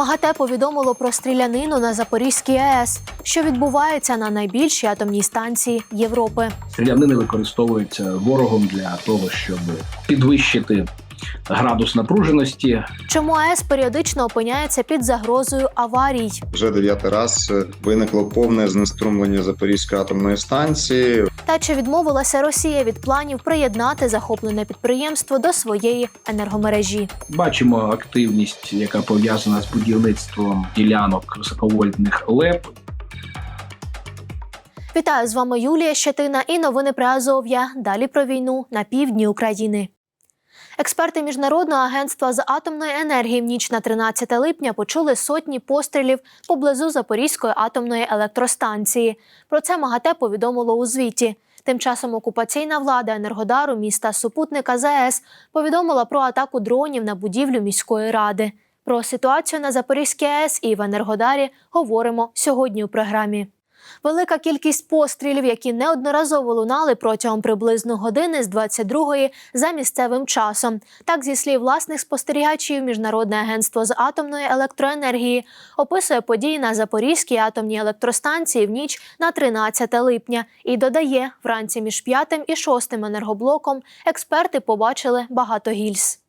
МАГАТЕ повідомило про стрілянину на Запорізькій АЕС, що відбувається на найбільшій атомній станції Європи. Стрілянини використовуються ворогом для того, щоб підвищити градус напруженості. Чому АЕС періодично опиняється під загрозою аварій? Вже дев'ятий раз виникло повне знеструмлення Запорізької атомної станції. Та чи відмовилася Росія від планів приєднати захоплене підприємство до своєї енергомережі? Бачимо активність, яка пов'язана з будівництвом ділянок високовольтних ЛЕП. Вітаю з вами Юлія Щетина і новини про Азов'я. Далі про війну на півдні України. Експерти міжнародного агентства з атомної енергії в ніч на 13 липня почули сотні пострілів поблизу Запорізької атомної електростанції. Про це МАГАТЕ повідомило у звіті. Тим часом окупаційна влада Енергодару міста супутника ЗАЕС повідомила про атаку дронів на будівлю міської ради. Про ситуацію на Запорізькій АЕС і в Енергодарі говоримо сьогодні у програмі. Велика кількість пострілів, які неодноразово лунали протягом приблизно години з 22-ї за місцевим часом. Так, зі слів власних спостерігачів, Міжнародне агентство з атомної електроенергії описує події на Запорізькій атомній електростанції в ніч на 13 липня і додає, вранці між п'ятим і шостим енергоблоком експерти побачили багато гільз.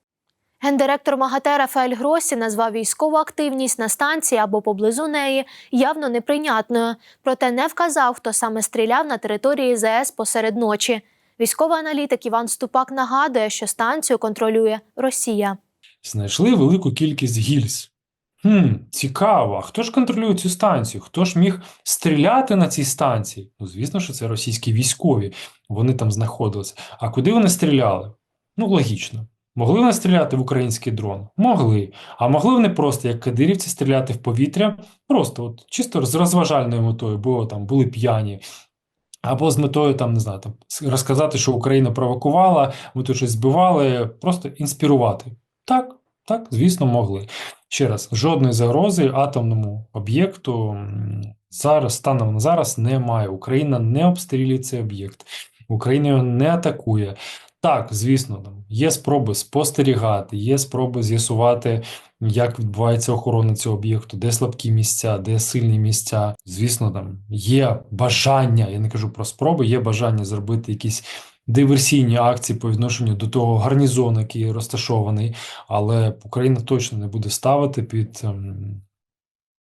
Гендиректор МАГАТЕ Рафаель Гросі назвав військову активність на станції або поблизу неї явно неприйнятною, проте не вказав, хто саме стріляв на території ЗС посеред ночі. Військовий аналітик Іван Ступак нагадує, що станцію контролює Росія. Знайшли велику кількість гільз. Хм, цікаво, а хто ж контролює цю станцію? Хто ж міг стріляти на цій станції? Ну, звісно, що це російські військові, вони там знаходилися. А куди вони стріляли? Ну, логічно. Могли вони стріляти в український дрон? Могли. А могли вони просто, як кадирівці, стріляти в повітря, просто от чисто з розважальною метою, бо там були п'яні. Або з метою там, не знаю, там розказати, що Україна провокувала, ми тут щось збивали, просто інспірувати. Так, так, звісно, могли. Ще раз, жодної загрози атомному об'єкту зараз, станом на зараз немає. Україна не обстрілює цей об'єкт. Україна його не атакує. Так, звісно, там є спроби спостерігати, є спроби з'ясувати, як відбувається охорона цього об'єкту, де слабкі місця, де сильні місця. Звісно, там є бажання, я не кажу про спроби, є бажання зробити якісь диверсійні акції по відношенню до того гарнізону, який розташований, але Україна точно не буде ставити під ем,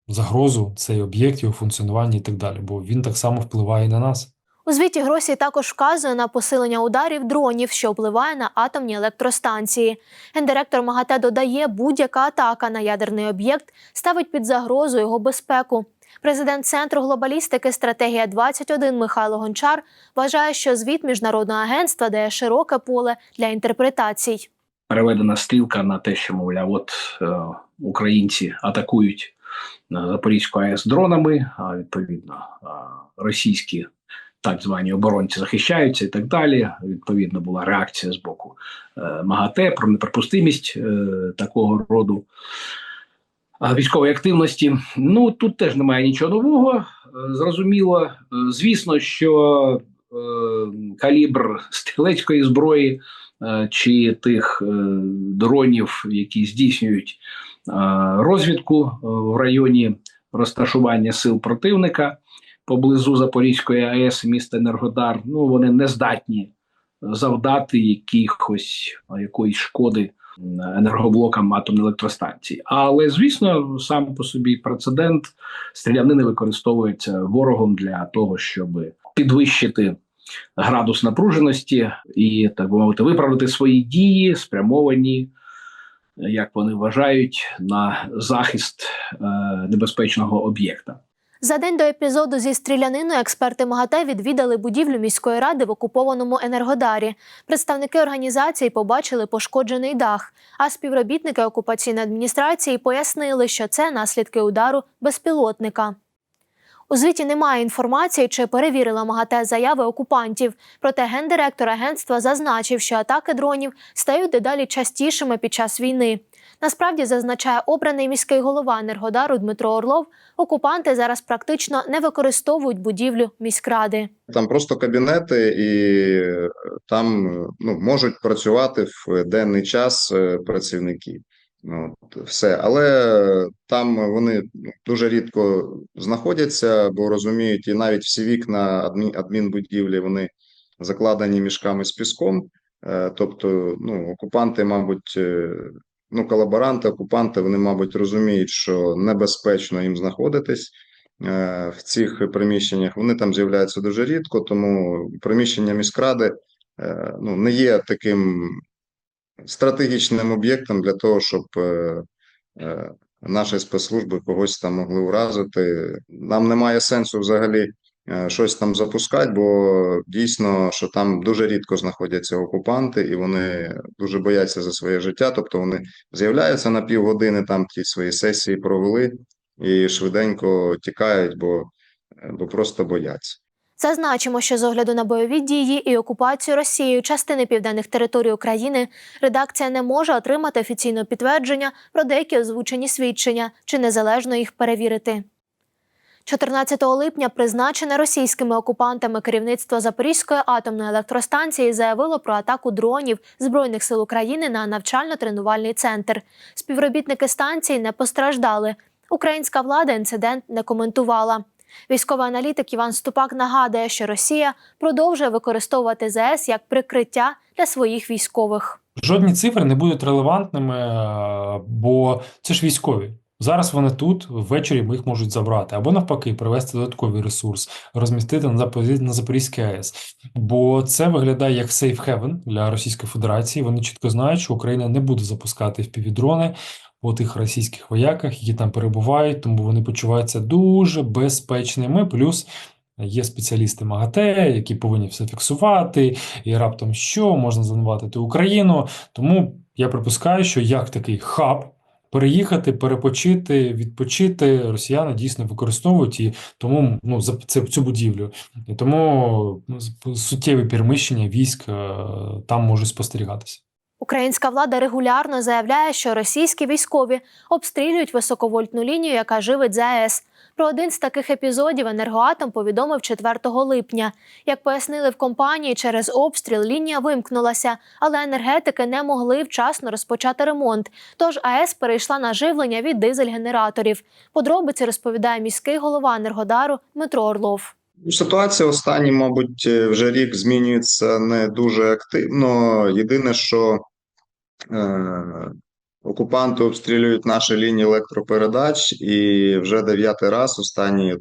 загрозу цей об'єкт, його функціонування і так далі, бо він так само впливає на нас. У звіті Гросі також вказує на посилення ударів дронів, що впливає на атомні електростанції. Гендиректор МАГАТЕ додає, будь-яка атака на ядерний об'єкт ставить під загрозу його безпеку. Президент Центру глобалістики Стратегія 21 Михайло Гончар вважає, що звіт міжнародного агентства дає широке поле для інтерпретацій. Переведена стрілка на те, що мовляв, от е, українці атакують на Запорізьку АЕС дронами, а відповідно е, російські так звані оборонці захищаються і так далі. Відповідно, була реакція з боку е, МАГАТЕ про неприпустимість е, такого роду е, військової активності. Ну тут теж немає нічого нового. Е, Зрозуміло, Е, звісно, що е, калібр стрілецької зброї е, чи тих е, дронів, які здійснюють е, розвідку е, в районі розташування сил противника поблизу Запорізької АЕС міста Енергодар, ну вони не здатні завдати якихось якоїсь шкоди енергоблокам атомної електростанції. Але звісно, сам по собі прецедент стрілянини використовується ворогом для того, щоб підвищити градус напруженості і так би мовити, виправити свої дії, спрямовані. Як вони вважають на захист е, небезпечного об'єкта. За день до епізоду зі стріляниною експерти МАГАТЕ відвідали будівлю міської ради в окупованому Енергодарі. Представники організації побачили пошкоджений дах, а співробітники окупаційної адміністрації пояснили, що це наслідки удару безпілотника. У звіті немає інформації, чи перевірила МАГАТЕ заяви окупантів. Проте гендиректор агентства зазначив, що атаки дронів стають дедалі частішими під час війни. Насправді, зазначає обраний міський голова Енергодару Дмитро Орлов, окупанти зараз практично не використовують будівлю міськради. Там просто кабінети, і там ну, можуть працювати в денний час е, працівники. От, все. Але там вони ну, дуже рідко знаходяться, бо розуміють, і навіть всі вікна адмін, адмінбудівлі вони закладені мішками з піском. Е, Тобто, ну, окупанти, мабуть, е, ну, колаборанти, окупанти, вони, мабуть, розуміють, що небезпечно їм знаходитись е, в цих приміщеннях. Вони там з'являються дуже рідко, тому приміщення міськради е, ну, не є таким стратегічним об'єктом для того, щоб е, е, наші спецслужби когось там могли вразити. Нам немає сенсу взагалі щось там запускати, бо дійсно, що там дуже рідко знаходяться окупанти, і вони дуже бояться за своє життя. Тобто вони з'являються на півгодини, там ті свої сесії провели і швиденько тікають, бо, бо просто бояться. Зазначимо, що з огляду на бойові дії і окупацію Росією частини південних територій України редакція не може отримати офіційного підтвердження про деякі озвучені свідчення чи незалежно їх перевірити. 14 липня призначене російськими окупантами керівництво Запорізької атомної електростанції заявило про атаку дронів Збройних сил України на навчально-тренувальний центр. Співробітники станції не постраждали. Українська влада інцидент не коментувала. Військовий аналітик Іван Ступак нагадує, що Росія продовжує використовувати ЗС як прикриття для своїх військових. Жодні цифри не будуть релевантними, бо це ж військові. Зараз вони тут, ввечері ми їх можуть забрати, або навпаки, привезти додатковий ресурс, розмістити на на Запорізькій АЕС. Бо це виглядає як safe haven для Російської Федерації. Вони чітко знають, що Україна не буде запускати впівдрони по тих російських вояках, які там перебувають, тому вони почуваються дуже безпечними. Плюс є спеціалісти МАГАТЕ, які повинні все фіксувати, і раптом що можна звинуватити Україну. Тому я припускаю, що як такий хаб переїхати, перепочити, відпочити росіяни дійсно використовують і тому ну за це цю будівлю. І тому ну, суттєві переміщення військ е, там можуть спостерігатися. Українська влада регулярно заявляє, що російські військові обстрілюють високовольтну лінію, яка живить ЗАЕС. Про один з таких епізодів енергоатом повідомив 4 липня. Як пояснили в компанії, через обстріл лінія вимкнулася, але енергетики не могли вчасно розпочати ремонт. Тож АЕС перейшла на живлення від дизель-генераторів. Подробиці розповідає міський голова Енергодару Дмитро Орлов. Ситуація останній, мабуть, е, вже рік змінюється не дуже активно. Єдине, що окупанти обстрілюють наші лінії електропередач, і вже дев'ятий раз останні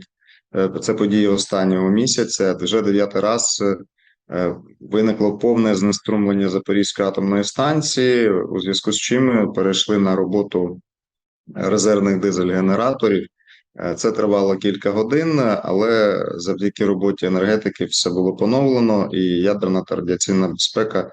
е, це події останнього місяця. Вже дев'ятий раз е, виникло повне знеструмлення Запорізької атомної станції, у зв'язку з чим перейшли на роботу резервних дизель-генераторів. Е, Це тривало кілька годин, але завдяки роботі енергетики все було поновлено, і ядерна та радіаційна безпека, е,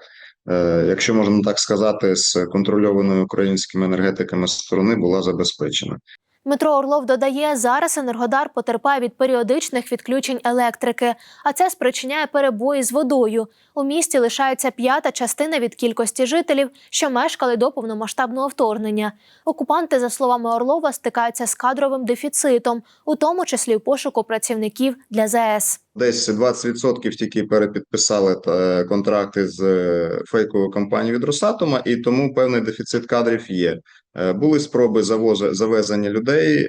якщо можна так сказати, з контрольованої українськими енергетиками сторони була забезпечена. Дмитро Орлов додає, зараз Енергодар потерпає від періодичних відключень електрики, а це спричиняє перебої з водою. У місті лишається п'ята частина від кількості жителів, що мешкали до повномасштабного вторгнення. Окупанти, за словами Орлова, стикаються з кадровим дефіцитом, у тому числі в пошуку працівників для ЗАЕС. Десь 20% тільки перепідписали е, контракти з е, фейковою компанією від Росатома, і тому певний дефіцит кадрів є. Е, Були спроби завози, завезення людей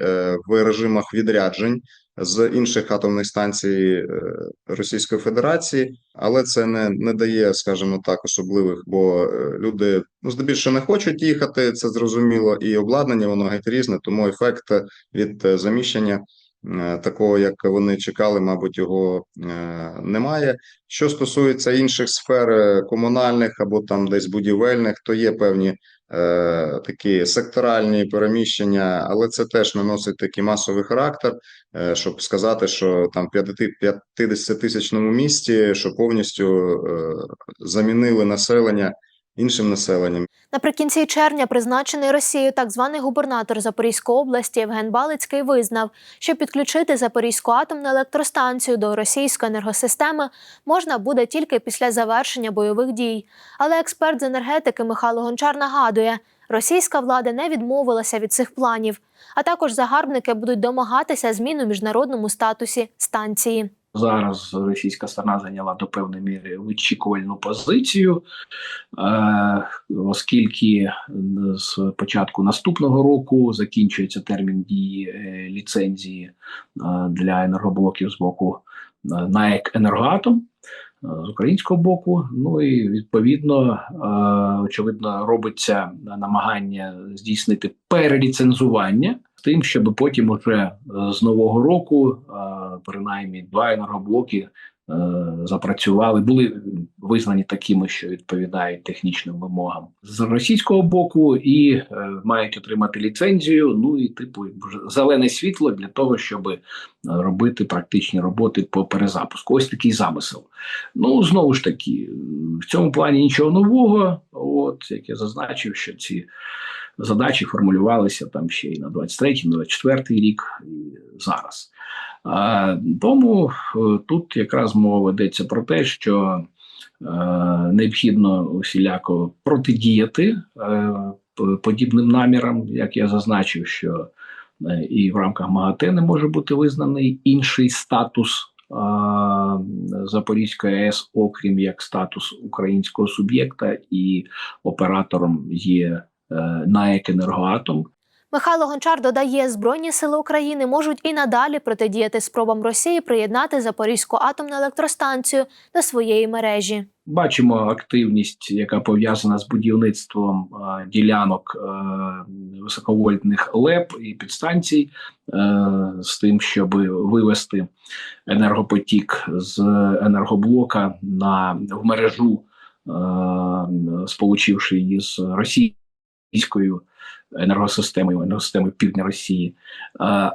в режимах відряджень з інших атомних станцій Російської Федерації, але це не, не дає, скажімо так, особливих, бо люди ну здебільшого не хочуть їхати, це зрозуміло, і обладнання воно геть різне, тому ефект від заміщення такого, як вони чекали, мабуть, його е, немає. Що стосується інших сфер е, комунальних або там десь будівельних, то є певні е, такі секторальні переміщення, але це теж не носить такий масовий характер, е, щоб сказати, що там в 50 тисячному місті, що повністю е, замінили населення іншим населенням. Наприкінці червня призначений Росією так званий губернатор Запорізької області Євген Балицький визнав, що підключити Запорізьку атомну електростанцію до російської енергосистеми можна буде тільки після завершення бойових дій. Але експерт з енергетики Михайло Гончар нагадує, російська влада не відмовилася від цих планів, а також загарбники будуть домагатися змін у міжнародному статусі станції. Зараз російська сторона зайняла до певної міри вичікувальну позицію, е, оскільки з початку наступного року закінчується термін дії е, ліцензії е, для енергоблоків з боку НАЕК Енергоатом з українського боку. Ну і відповідно, очевидно, робиться намагання здійснити переліцензування тим, щоб потім уже з нового року принаймні два енергоблоки е, запрацювали, були визнані такими, що відповідають технічним вимогам з російського боку, і е, мають отримати ліцензію. Ну і типу зелене світло для того, щоб е, робити практичні роботи по перезапуску. Ось такий замисел. Ну знову ж таки, в цьому плані нічого нового. От як я зазначив, що ці задачі формулювалися там ще й на 23-й, на 24-й рік і зараз. Тому е, тут якраз мова ведеться про те, що е, необхідно усіляко протидіяти е, подібним намірам, як я зазначив, що і в рамках МАГАТЕ не може бути визнаний інший статус. Запорізької АЕС, окрім як статус українського суб'єкта, і оператором є НАЕК «Енергоатом», Михайло Гончар додає, Збройні сили України можуть і надалі протидіяти спробам Росії приєднати Запорізьку атомну електростанцію до своєї мережі. Бачимо активність, яка пов'язана з будівництвом е, ділянок е, високовольтних ЛЕП і підстанцій, е, з тим, щоб вивести енергопотік з енергоблока на в мережу, сполучивши її з російською енергосистемою, енергосистемою Півдня Росії.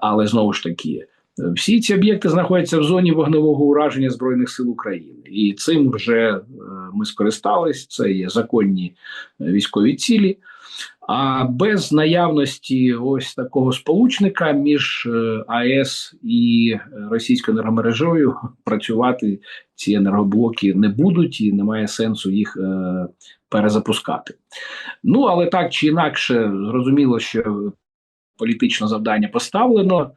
Але знову ж таки. Всі ці об'єкти знаходяться в зоні вогневого ураження Збройних сил України, і цим вже е, ми скористались. Це є законні е, військові цілі. А без наявності ось такого сполучника між е, АЕС і е, російською енергомережею працювати ці енергоблоки не будуть, і немає сенсу їх е, перезапускати. Ну але так чи інакше, зрозуміло, що політичне завдання поставлено.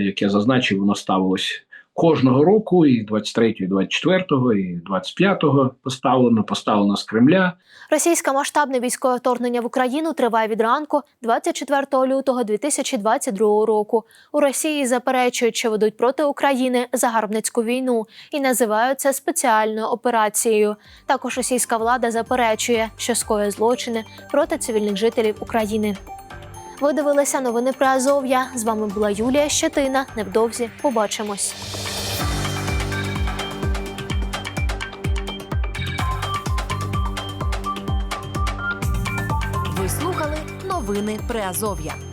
Як я зазначив, воно ставилось кожного року, і 23-го, і 24-го, і 25-го поставлено, поставлено з Кремля. Російське масштабне військове вторгнення в Україну триває від ранку 24 лютого 2022 року. У Росії заперечують, що ведуть проти України загарбницьку війну і називають це спеціальною операцією. Також російська влада заперечує, що скоює злочини проти цивільних жителів України. Ви дивилися новини про Азов'я. З вами була Юлія Щетина. Невдовзі побачимось. Новини Приазов'я.